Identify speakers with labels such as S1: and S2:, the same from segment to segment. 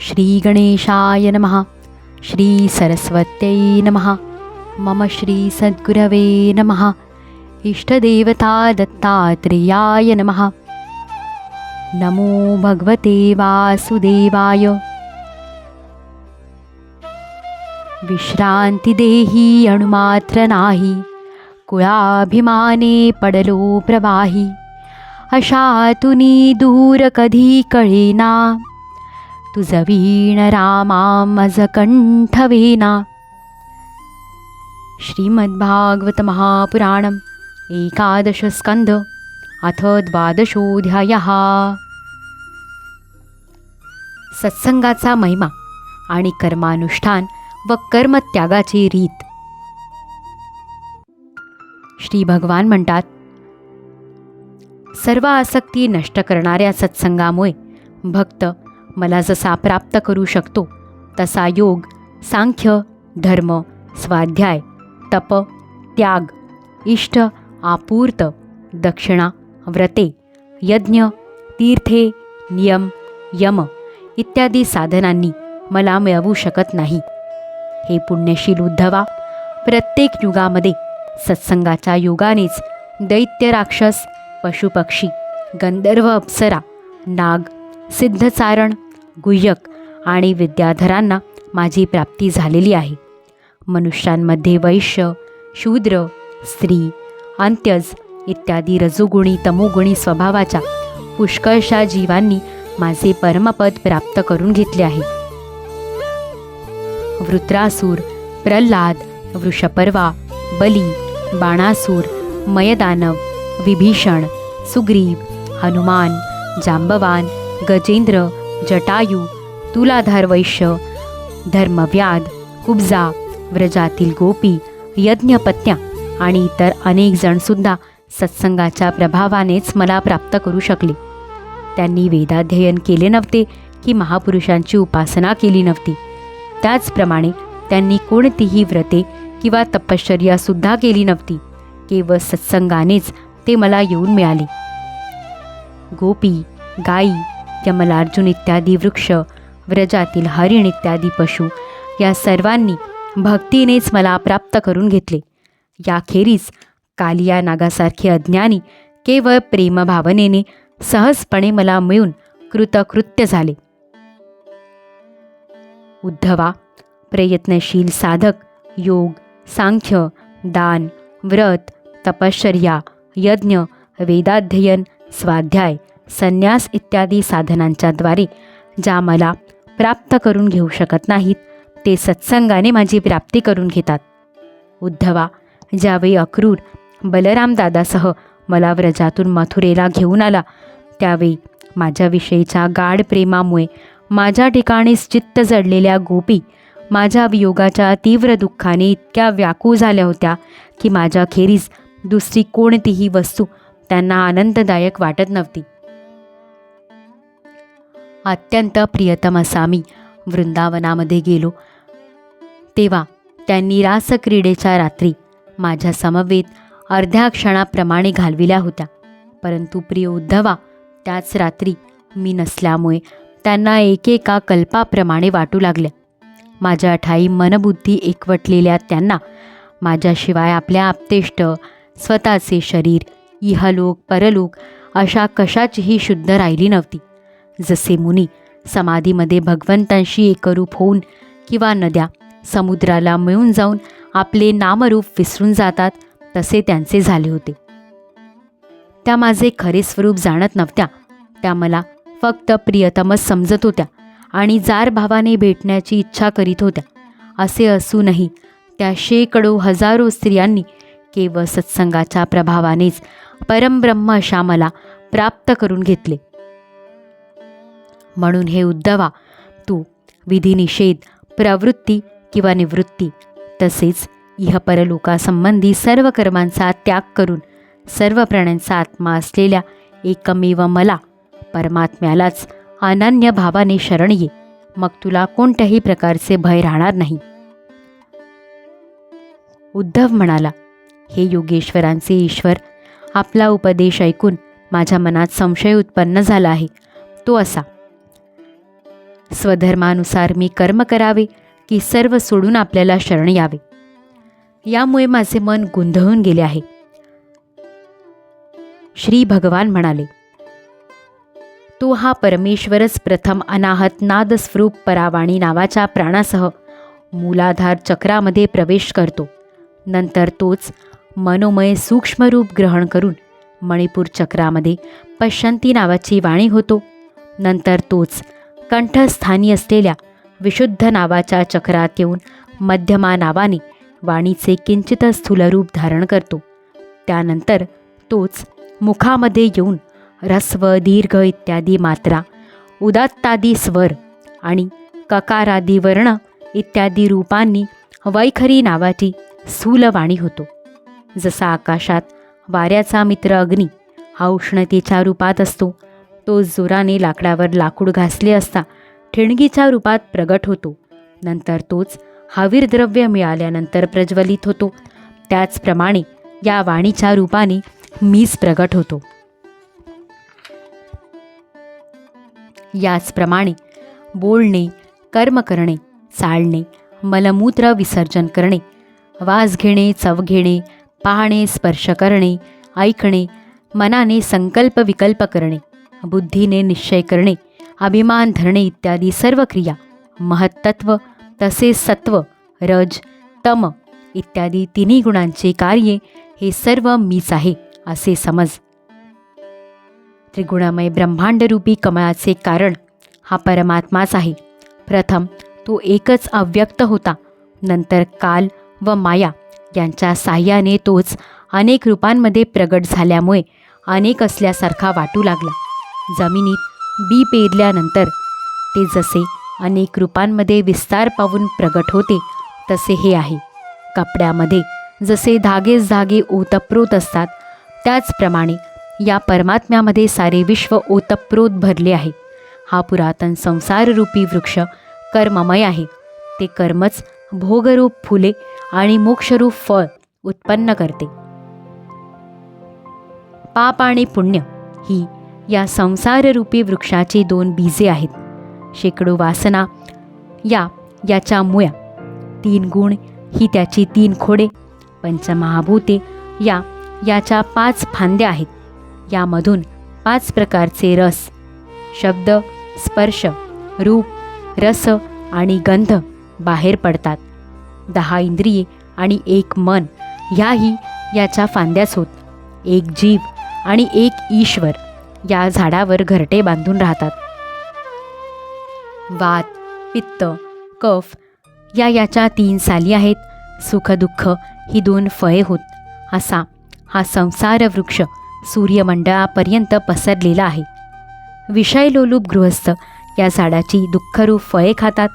S1: श्रीगणेशाय नमः। श्रीसरस्वत्यै नमः। मम श्रीसद्गुरवे नमः। इष्टदेवता दत्तात्रेयाय नमः। नमो भगवते वासुदेवाय। विश्रांती देही अणुमात्र नाही। कुळाभिमाने पडलो प्रवाही। अशातुनी कळेना तुझ वीण रामा मज कंठवेना श्रीमद्भागवत एकादश स्कंध अथ द्वादशोध्याय सत्संगाचा महिमा आणि कर्मानुष्ठान व कर्मत्यागाची रीत। श्री भगवान म्हणतात सर्व आसक्ती नष्ट करणाऱ्या सत्संगामुळे भक्त मला जसा प्राप्त करू शकतो तसा योग सांख्य धर्म स्वाध्याय तप त्याग इष्ट आपूर्त दक्षिणा व्रते यज्ञ तीर्थे नियम यम इत्यादी साधनांनी मला मिळवू शकत नाही. हे पुण्यशील उद्धवा प्रत्येक युगामध्ये सत्संगाच्या युगानेच दैत्य राक्षस पशुपक्षी गंधर्व अप्सरा नाग सिद्धचारण गुह्यक आणि विद्याधरांना माझी प्राप्ती झालेली आहे. मनुष्यांमध्ये वैश्य शूद्र स्त्री अंत्यज इत्यादी रजोगुणी तमोगुणी स्वभावाच्या पुष्कळशा जीवांनी माझे परमपद प्राप्त करून घेतले आहे. वृत्रासूर प्रल्हाद वृषपर्वा बली बाणासूर मयदानव विभीषण सुग्रीव हनुमान जांबवान गजेंद्र जटायू तुलाधार वैश्य धर्मव्याध कुब्जा व्रजातील गोपी यज्ञपत्या आणि इतर अनेक जणसुद्धा सत्संगाच्या प्रभावानेच मला प्राप्त करू शकले. त्यांनी वेदाध्ययन केले नव्हते की महापुरुषांची उपासना केली नव्हती. त्याचप्रमाणे त्यांनी कोणतीही व्रते किंवा तपश्चर्यासुद्धा केली नव्हती. केवळ सत्संगानेच ते मला येऊन मिळाले. गोपी गायी गाई यमलार्जुन इत्यादी वृक्ष व्रजातील हरिण इत्यादी पशु या सर्वांनी भक्तीनेच मला प्राप्त करून घेतले. याखेरीज कालिया नागासारखे अज्ञानी केवळ प्रेमभावनेने सहजपणे मला मिळून कृतकृत्य झाले. उद्धवा प्रयत्नशील साधक योग सांख्य दान व्रत तपश्चर्या यज्ञ वेदाध्ययन स्वाध्याय संन्यास इत्यादी साधनांच्याद्वारे ज्या मला प्राप्त करून घेऊ शकत नाहीत ते सत्संगाने माझी प्राप्ती करून घेतात. उद्धवा ज्यावेळी अक्रूर बलरामदादासह मला व्रजातून मथुरेला घेऊन आला त्यावेळी माझ्याविषयीच्या गाढ प्रेमामुळे माझ्या ठिकाणीच चित्त जडलेल्या गोपी माझ्या वियोगाच्या तीव्र दुःखाने इतक्या व्याकुळ झाल्या होत्या की माझ्याखेरीज दुसरी कोणतीही वस्तू त्यांना आनंददायक वाटत नव्हती. अत्यंत प्रियतम असा मी वृंदावनामध्ये गेलो. तेव्हा त्यांनी रासक्रीडेच्या रात्री माझ्या समवेत अर्ध्या क्षणाप्रमाणे घालविल्या होत्या. परंतु प्रिय उद्धवा त्याच रात्री मी नसल्यामुळे त्यांना एकेका कल्पाप्रमाणे वाटू लागल्या. माझ्या ठाई मनबुद्धी एकवटलेल्या त्यांना माझ्याशिवाय आपल्या आप्तेष्ट स्वतःचे शरीर इहलोक परलोक अशा कशाचीही शुद्ध राहिली नव्हती. जसे मुनी समाधीमध्ये भगवंतांशी एकरूप होऊन किंवा नद्या समुद्राला मिळून जाऊन आपले नामरूप विसरून जातात तसे त्यांचे झाले होते. त्या माझे खरे स्वरूप जाणत नव्हत्या. त्या मला फक्त प्रियतमच समजत होत्या आणि जार भावाने भेटण्याची इच्छा करीत होत्या. असे असूनही त्या शेकडो हजारो स्त्रियांनी केवळ सत्संगाच्या प्रभावानेच परमब्रह्म अशा मला प्राप्त करून घेतले. म्हणून हे उद्धवा. तू विधिनिषेध प्रवृत्ती किंवा निवृत्ती तसेच इहपरलोकासंबंधी सर्व कर्मांचा त्याग करून सर्व प्राण्यांचा आत्मा असलेल्या एकमेव मला परमात्म्यालाच अनन्य भावाने शरण ये. मग तुला कोणत्याही प्रकारचे भय राहणार नाही. उद्धव म्हणाला हे योगेश्वरांचे ईश्वर आपला उपदेश ऐकून माझ्या मनात संशय उत्पन्न झाला आहे. तो असा स्वधर्मानुसार मी कर्म करावे की सर्व सोडून आपल्याला शरण यावे. यामुळे माझे मन गोंधळून गेले आहे. श्री भगवान म्हणाले तो हा परमेश्वरच प्रथम अनाहत नादस्वरूप परावाणी नावाच्या प्राणासह मूलाधार चक्रामध्ये प्रवेश करतो. नंतर तोच मनोमय सूक्ष्म रूप ग्रहण करून मणिपूर चक्रामध्ये पश्यंती नावाची वाणी होतो. नंतर तोच कंठस्थानी असलेल्या विशुद्ध नावाच्या चक्रात येऊन मध्यमा नावाने वाणीचे किंचित स्थूलरूप धारण करतो. त्यानंतर तोच मुखामध्ये येऊन ह्रस्व दीर्घ इत्यादी मात्रा उदात्तादी स्वर आणि ककारादी वर्ण इत्यादी रूपांनी वैखरी नावाची स्थूलवाणी होतो. जसा आकाशात वाऱ्याचा मित्र अग्नी हा उष्णतेच्या रूपात असतो तो जोराने लाकडावर लाकूड घासले असता ठिणगीच्या रूपात प्रगट होतो. नंतर तोच हवीर द्रव्य मिळाल्यानंतर प्रज्वलित होतो. त्याचप्रमाणे या वाणीच्या रूपाने मीच प्रगट होतो. याचप्रमाणे बोलणे कर्म करणे चालणे मलमूत्र विसर्जन करणे वास घेणे चव घेणे पाहणे स्पर्श करणे ऐकणे मनाने संकल्प विकल्प करणे. बुद्धीने निश्चय करणे अभिमान धरणे इत्यादी सर्व क्रिया महत्त्व तसेच सत्व रज तम इत्यादी तिन्ही गुणांचे कार्ये हे सर्व मीच आहे असे समज. त्रिगुणमय ब्रह्मांडरूपी कमळाचे कारण हा परमात्माच आहे. प्रथम तो एकच अव्यक्त होता. नंतर काल व माया यांच्या साह्याने तोच अनेक रूपांमध्ये प्रगट झाल्यामुळे अनेक असल्यासारखा वाटू लागला. जमिनीत बी पेरल्यानंतर ते जसे अनेक रूपांमध्ये विस्तार पावून प्रगट होते तसे हे आहे. कपड्यामध्ये जसे धागेच धागे ओतप्रोत असतात त्याचप्रमाणे या परमात्म्यामध्ये सारे विश्व ओतप्रोत भरले आहे. हा पुरातन संसाररूपी वृक्ष कर्ममय आहे. ते कर्मच भोगरूप फुले आणि मोक्षरूप फळ उत्पन्न करते. पाप आणि पुण्य ही या संसाररूपी वृक्षाची दोन बीजे आहेत. शेकडो वासना या याच्या मुळ्या तीन गुण ही त्याची तीन खोडे पंचमहाभूते या याच्या पाच फांद्या आहेत. यामधून पाच प्रकारचे रस शब्द स्पर्श रूप रस आणि गंध बाहेर पडतात. दहा इंद्रिये आणि एक मन ह्याही याच्या फांद्याच होत. एक जीव आणि एक ईश्वर. या झाडावर घरटे बांधून राहतात. वात पित्त कफ या याच्या तीन साली आहेत. सुखदुःख ही दोन फळे होत. असा हा संसार वृक्ष सूर्यमंडळापर्यंत पसरलेला आहे. विषयलोलूप गृहस्थ या झाडाची दुःखरूप फळे खातात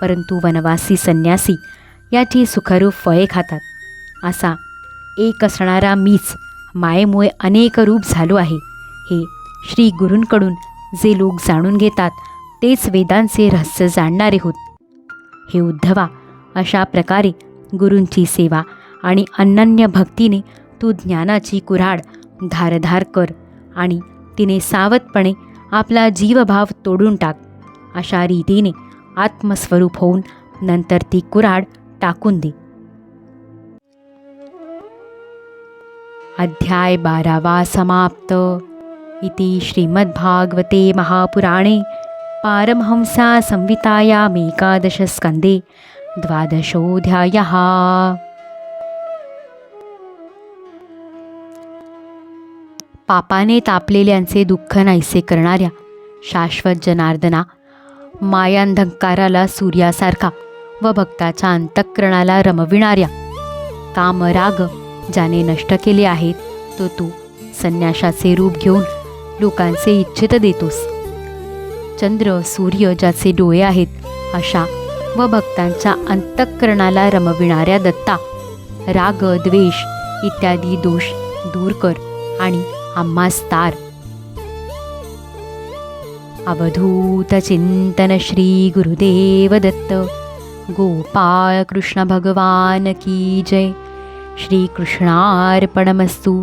S1: परंतु वनवासी संन्यासी याची सुखरूप फळे खातात. असा एक असणारा मीच मायेमुळे अनेक रूप झालो आहे हे श्री गुरूंकडून जे लोक जाणून घेतात तेच वेदांचे रहस्य जाणणारे होत. हे उद्धवा अशा प्रकारे गुरूंची सेवा आणि अनन्य भक्तीने तू ज्ञानाची कुऱ्हाड धारधार कर आणि तिने सावधपणे आपला जीवभाव तोडून टाक अशा रीतीने आत्मस्वरूप होऊन नंतर ती कुऱ्हाड टाकून दे. अध्याय बारावा समाप्त. इति श्रीमद्भागवते महापुराणे पारमहंसा संहितायामेकादशस्कन्धे द्वादशोऽध्यायः। पापाने तापलेल्यांचे दुःख नाहीसे करणाऱ्या शाश्वत जनार्दना मायांधकाराला सूर्यासारखा व भक्ताच्या अंतःकरणाला रमविणाऱ्या कामराग ज्याने नष्ट केले आहेत तो तू संन्याशाचे रूप घेऊन लोकांचे इच्छित देतोस. चंद्र सूर्य ज्याचे डोळे आहेत अशा व भक्तांच्या अंतःकरणाला रमविणाऱ्या दत्ता राग द्वेष इत्यादी दोष दूर कर आणि आम्हास तार अवधूत चिंतन श्री गुरुदेव दत्त. गोपाळ कृष्ण भगवान की जय. श्रीकृष्णार्पणमस्तू.